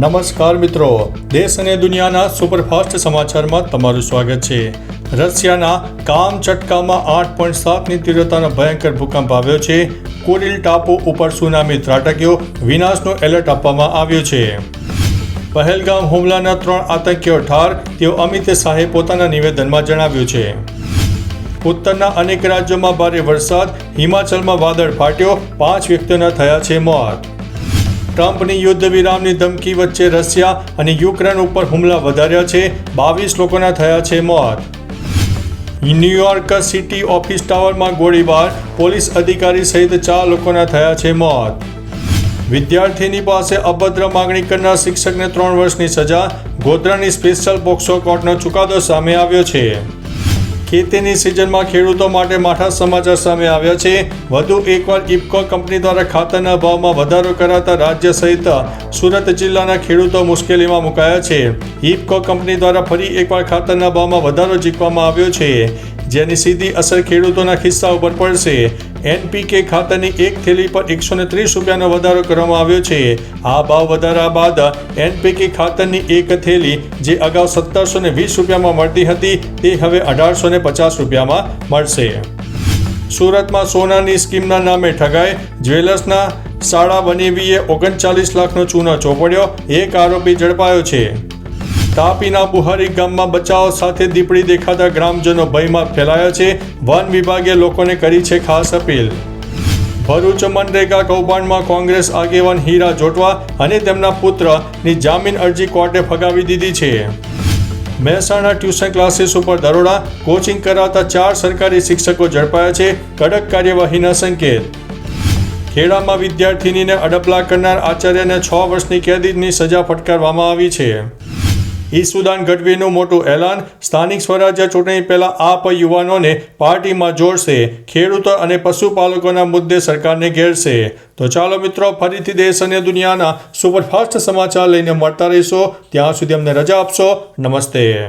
નમસ્કાર મિત્રો. દેશ અને દુનિયાના સુપરફાસ્ટ સમાચારમાં તમારું સ્વાગત છે. રશિયાના કામ ચટકામાં આઠ પોઈન્ટ સાતની તીવ્રતાનો ભયંકર ભૂકંપ આવ્યો છે. કુરિલ ટાપુ ઉપર સુનામી ત્રાટક્યો, વિનાશનો એલર્ટ આપવામાં આવ્યો છે. પહેલગામ હુમલાના ત્રણ આતંકીઓ ઠાર, તેઓ અમિત શાહે પોતાના નિવેદનમાં જણાવ્યું છે. ઉત્તરના અનેક રાજ્યોમાં ભારે વરસાદ, હિમાચલમાં વાદળ ફાટ્યો, પાંચ વ્યક્તિઓના થયા છે મોત. ટ્રમ્પની યુદ્ધ વિરામની ધમકી વચ્ચે રશિયા અને યુક્રેન ઉપર હુમલા વધાર્યા છે. બાવીસ લોકોના થયા છે મોત. ન્યુયોર્ક સિટી ઓફિસ ટાવરમાં ગોળીબાર. પોલીસ અધિકારી સહિત ચાર લોકોના થયા છે મોત. વિદ્યાર્થીની પાસે અભદ્ર માગણી કરનાર શિક્ષકને ત્રણ વર્ષની સજા. ગોધરાની સ્પેશિયલ બોક્સો કોર્ટનો ચુકાદો સામે આવ્યો છે. ખેતીની સિઝનમાં ખેડૂતો માટે માઠા સમાચાર સામે આવ્યા છે. વધુ એકવાર ઇફકો કંપની દ્વારા ખાતરના ભાવમાં વધારો કરાતા રાજ્ય સહિત સુરત જિલ્લાના ખેડૂતો મુશ્કેલીમાં મુકાયા છે. ઇફકો કંપની દ્વારા ફરી એકવાર ખાતરના ભાવમાં વધારો જીકવામાં આવ્યો છે. જેની સીધી અસર ખેડૂતોના ખિસ્સા ઉપર પડશે. એનપીકે ખાતરની એક થેલી પર એકસો ને ત્રીસ રૂપિયાનો વધારો કરવામાં આવ્યો છે. આ ભાવ વધારા બાદ એનપીકે ખાતરની એક થેલી જે અગાઉ સત્તરસો ને વીસ રૂપિયામાં મળતી હતી, તે હવે અઢારસો ને પચાસ રૂપિયામાં મળશે. સુરતમાં સોનાની સ્કીમના નામે ઠગાઈ. જ્વેલર્સના શાળા બનેવીએ ઓગણચાલીસ લાખનો ચૂનો ચોપડ્યો. એક આરોપી ઝડપાયો છે. તાપીના બુહારી ગામમાં બચાવ સાથે દીપડી દેખાતા ગ્રામજનો ભયમાં ફેલાયા છે. વન વિભાગે લોકોને કરી છે ખાસ અપીલ. ભરૂચ મનરેગા કૌભાંડમાં કોંગ્રેસ આગેવાન હીરા જોટવા અને તેમના પુત્રની જામીન અરજી કોર્ટે ફગાવી દીધી છે. મહેસાણા ટ્યુશન ક્લાસીસ ઉપર દરોડા, કોચિંગ કરાવતા ચાર સરકારી શિક્ષકો ઝડપાયા છે. કડક કાર્યવાહીના સંકેત. ખેડામાં વિદ્યાર્થિનીને અડપલા કરનાર આચાર્યને છ વર્ષની કેદીની સજા ફટકારવામાં આવી છે. ઈસુદાન ગઢવીનું મોટું એલાન. સ્થાનિક સ્વરાજ્ય ચૂંટણી પહેલા આપ યુવાનોને પાર્ટીમાં જોડશે. ખેડૂતો અને પશુપાલકોના મુદ્દે સરકારને ઘેરશે. તો ચાલો મિત્રો, ફરીથી દેશ અને દુનિયાના સુપરફાસ્ટ સમાચાર લઈને મળતા રહીશો. ત્યાં સુધી અમને રજા આપશો. નમસ્તે.